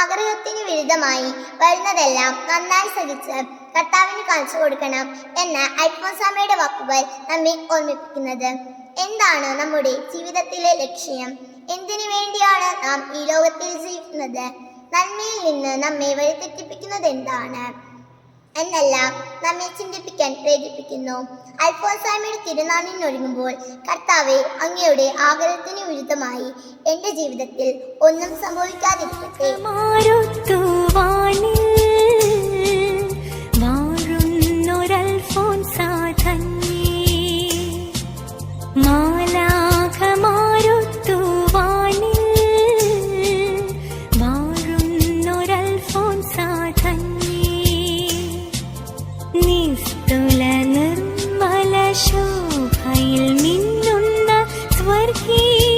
ആഗ്രഹത്തിന് വിരുദ്ധമായി വരുന്നതെല്ലാം നന്നായി സഹിച്ച് കർത്താവിന് കാണിച്ചു കൊടുക്കണം എന്ന അൽഫോൻസാമയുടെ വാക്കുകൾ നമ്മെ ഓർമ്മിപ്പിക്കുന്നത്. എന്താണ് നമ്മുടെ ജീവിതത്തിലെ ലക്ഷ്യം? എന്തിനു വേണ്ടിയാണ് നാം ഈ ലോകത്തിൽ ജീവിക്കുന്നത്? നന്മയിൽ നിന്ന് നമ്മെ വഴിതെറ്റിപ്പിക്കുന്നത് എന്താണ്? എന്നല്ല നമ്മെ ചിന്തിപ്പിക്കാൻ പ്രേരിപ്പിക്കുന്നു. അൽഫോസാമിയുടെ തിരുനാളിനൊരുങ്ങുമ്പോൾ കർത്താവെ അങ്ങയുടെ ആഗ്രഹത്തിന് വിരുദ്ധമായി എന്റെ ജീവിതത്തിൽ ഒന്നും സംഭവിക്കാതിരിക്കട്ടെ. മാറുന്നൊരൽഫോൻസാ തന്നെ തുല ശോഭയിൽ മിന്നുന്ന സ്വർഗീയ